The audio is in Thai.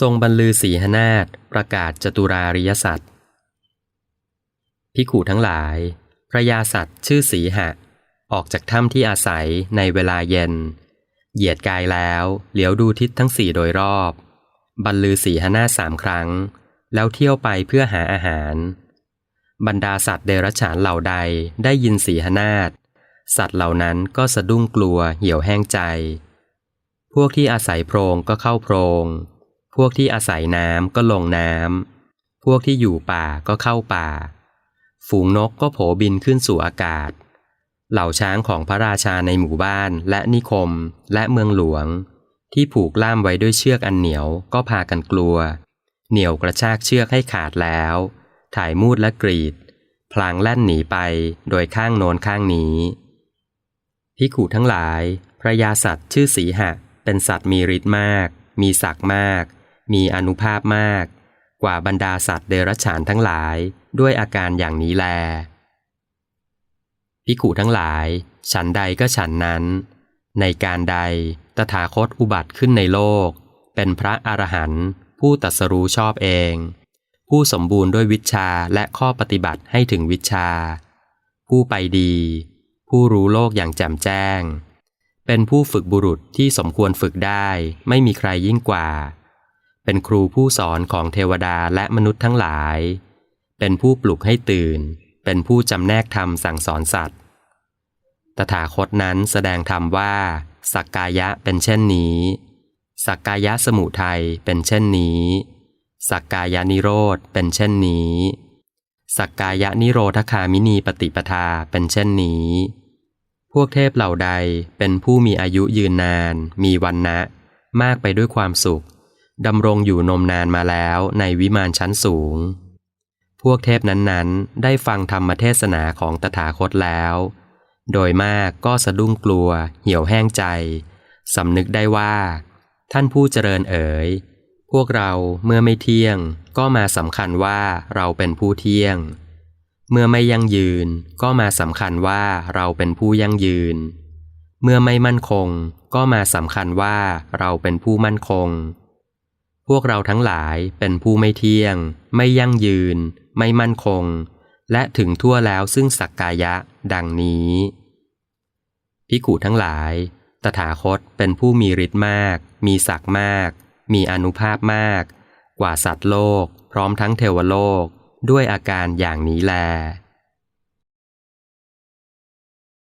ทรงบรรลือสีหนาฏประกาศจตุราริยสัตว์พิขูทั้งหลาย พระยาสัตว์ชื่อสีหะ ออกจากถ้ำที่อาศัยในเวลาเย็น เหยียดกายแล้วเหลียวดูทิศทั้งสี่โดยรอบ บรรลือสีหนาฏสามครั้ง แล้วเที่ยวไปเพื่อหาอาหาร บรรดาสัตว์เดรัจฉานเหล่าใดได้ยินสีหนาฏสัตว์เหล่านั้นก็สะดุ้งกลัวเหี่ยวแห้งใจ พวกที่อาศัยโพรงก็เข้าโพรง พวกที่อาศัยน้ำก็ลงน้ำ พวกที่อยู่ป่าก็เข้าป่า ฝูงนกก็โผบินขึ้นสู่อากาศ เหล่าช้างของพระราชาในหมู่บ้านและนิคมและเมืองหลวง ที่ผูกล่ามไว้ด้วยเชือกอันเหนียวก็พากันกลัว เหนี่ยวกระชากเชือกให้ขาดแล้ว ถ่ายมูดและกรีด พลางแล่นหนีไปโดยข้างโน้นข้างนี้พิขุทั้งหลาย พระยาสัตว์ชื่อสีหะ เป็นสัตว์มีฤทธิ์มาก มีศักดิ์มาก มีอนุภาพมาก กว่าบรรดาสัตว์เดรัจฉานทั้งหลายด้วยอาการอย่างนี้แล พิขุทั้งหลาย ฉันใดก็ฉันนั้น ในการใดตถาคตอุบัติขึ้นในโลก เป็นพระอรหันต์ผู้ตัสรู้ชอบเอง ผู้สมบูรณ์ด้วยวิชาและข้อปฏิบัติให้ถึงวิชา ผู้ไปดี ผู้รู้โลกอย่างแจ่มแจ้ง เป็นผู้ฝึกบุรุษที่สมควรฝึกได้ไม่มีใครยิ่งกว่า เป็นครูผู้สอนของเทวดาและมนุษย์ทั้งหลาย เป็นผู้ปลุกให้ตื่น เป็นผู้จำแนกธรรมสั่งสอนสัตว์ ตถาคตนั้นแสดงธรรมว่า สักกายะเป็นเช่นนี้ สักกายะสมุทัยเป็นเช่นนี้ สักกายะนิโรธเป็นเช่นนี้ สักกายะนิโรธคามินีปฏิปทาเป็นเช่นนี้ พวกเทพเหล่าใดเป็นผู้มีอายุยืนนาน มีวันนะมากไปด้วยความสุข ดำรงอยู่นมนานมาแล้วในวิมานชั้นสูง พวกเทพนั้นๆ ได้ฟังธรรมเทศนาของตถาคตแล้ว โดยมากก็สะดุ้งกลัว เหี่ยวแห้งใจ สำนึกได้ว่า ท่านผู้เจริญเอ๋ย พวกเราเมื่อไม่เที่ยง ก็มาสำคัญว่าเราเป็นผู้เที่ยง เมื่อไม่ยั่งยืน ก็มาสำคัญว่าเราเป็นผู้ยั่งยืน เมื่อไม่มั่นคง ก็มาสำคัญว่าเราเป็นผู้มั่นคง พวกเราทั้งหลายเป็นผู้ไม่เที่ยง ไม่ยั่งยืน ไม่มั่นคง และถึงทั่วแล้วซึ่งสักกายะ ดังนี้พิขูทั้งหลาย ตถาคตเป็นผู้มีฤทธิ์มาก มีศักดิ์มาก มีอนุภาพมาก กว่าสัตว์โลก พร้อมทั้งเทวโลก ด้วยอาการอย่างนี้แล